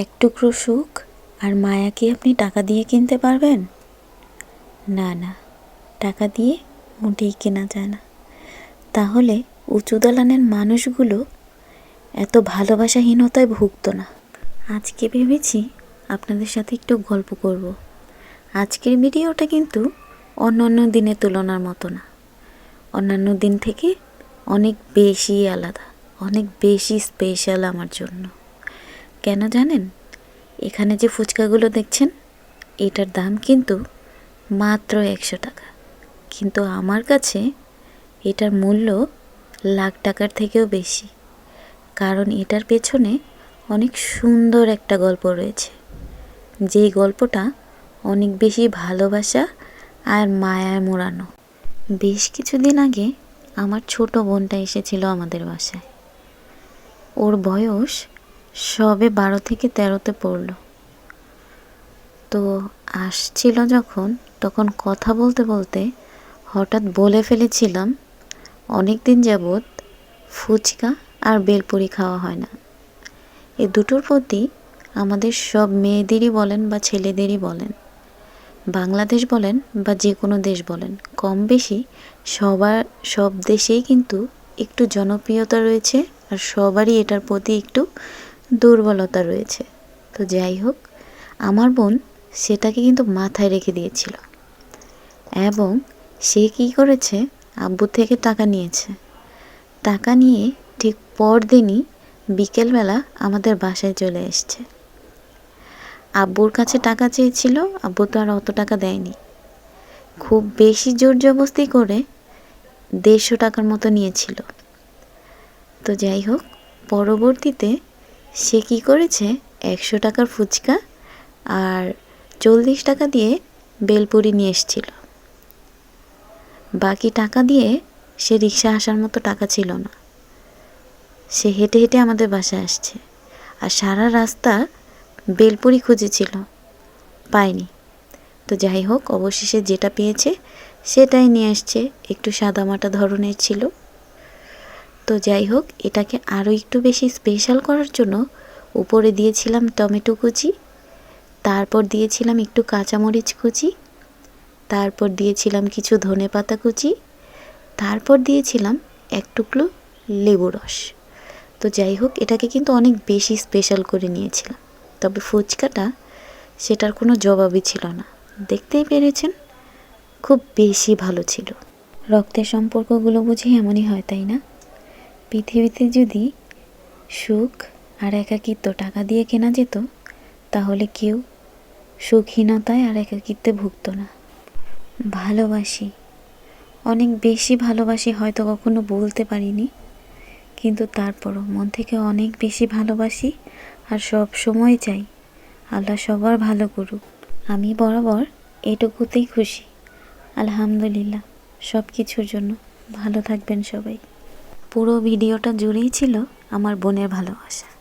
এক টুকরো সুখ আর মায়া কি আপনি টাকা দিয়ে কিনতে পারবেন? না না, টাকা দিয়ে মোটেই কেনা যায় না। তাহলে উঁচু দালানের মানুষগুলো এত ভালোবাসাহীনতায় ভুগতো না। আজকে ভেবেছি আপনাদের সাথে একটু গল্প করব। আজকের ভিডিওটা কিন্তু অন্যান্য দিনের তুলনার মতো না। অন্যান্য দিন থেকে অনেক বেশি আলাদা, অনেক বেশি স্পেশাল আমার জন্য। কেন জানেন? এখানে যে ফুচকাগুলো দেখছেন, এটার দাম কিন্তু মাত্র একশো টাকা। কিন্তু আমার কাছে এটার মূল্য লাখ টাকার থেকেও বেশি। কারণ এটার পেছনে অনেক সুন্দর একটা গল্প রয়েছে। যেই গল্পটা অনেক বেশি ভালোবাসা আর মায়ায় মোড়ানো। বেশ কিছুদিন আগে আমার ছোট বোনটা এসেছিল আমাদের বাসায়। ওর বয়স সবে বারো থেকে তেরোতে পড়ল। তো আসছিল যখন, তখন কথা বলতে বলতে হঠাৎ বলে ফেলেছিলাম অনেক দিন যাবৎ ফুচকা আর বেলপুরি খাওয়া হয় না। এ দুটোর প্রতি আমাদের সব মেয়েদেরই বলেন বা ছেলেদেরই বলেন, বাংলাদেশ বলেন বা যে কোনো দেশ বলেন, কম বেশি সবার, সব দেশেই কিন্তু একটু জনপ্রিয়তা রয়েছে আর সবারই এটার প্রতি একটু দুর্বলতা রয়েছে। তো যাই হোক, আমার বোন সেটাকে কিন্তু মাথায় রেখে দিয়েছিল। এবং সে কী করেছে? আব্বু থেকে টাকা নিয়েছে। টাকা নিয়ে ঠিক পরদিনই বিকেলবেলা আমাদের বাসায় চলে এসছে। আব্বুর কাছে টাকা চেয়েছিল, আব্বু তো আর অত টাকা দেয়নি। খুব বেশি জোর জবস্তি করে দেড়শো টাকার মতো নিয়েছিল। তো যাই হোক, পরবর্তীতে সে কী করেছে? একশো টাকার ফুচকা আর চল্লিশ টাকা দিয়ে বেলপুরি নিয়ে এসছিল। বাকি টাকা দিয়ে সে রিক্সা আসার মতো টাকা ছিল না। সে হেঁটে হেঁটে আমাদের বাসায় আসছে আর সারা রাস্তা বেলপুরি খুঁজেছিল। পায়নি। তো যাই হোক, অবশেষে যেটা পেয়েছে সেটাই নিয়ে আসছে। একটু সাদামাটা ধরনের ছিল। তো যাই হোক, এটাকে আরও একটু বেশি স্পেশাল করার জন্য উপরে দিয়েছিলাম টমেটো কুচি, তারপর দিয়েছিলাম একটু কাঁচামরিচ কুচি, তারপর দিয়েছিলাম কিছু ধনে পাতা কুচি, তারপর দিয়েছিলাম এক টুকরো লেবু রস। তো যাই হোক, এটাকে কিন্তু অনেক বেশি স্পেশাল করে নিয়েছিলাম। তবে ফুচকাটা সেটার কোনো জবাবই ছিল না। দেখতেই পেরেছেন? খুব বেশি ভালো ছিল। রক্তের সম্পর্কগুলো বুঝি এমনই হয়, তাই না? পৃথিবীতে যদি সুখ আর একাকিত্ব টাকা দিয়ে কেনা যেত, তাহলে কেউ সুখহীনতায় আর একাকিত্বে ভুগতো না। ভালোবাসি। অনেক বেশি ভালোবাসি হয়তো কখনো বলতে পারিনি, কিন্তু তারপরও মন থেকে অনেক বেশি ভালোবাসি আর সব সময় চাই আল্লাহ সবার ভালো করুক। আমি বরাবর এটুকুতেই খুশি। আলহামদুলিল্লাহ। সব কিছুর জন্য ভালো থাকবেন সবাই। পুরো ভিডিওটা জুড়েই ছিল আমার বোনের ভালোবাসা।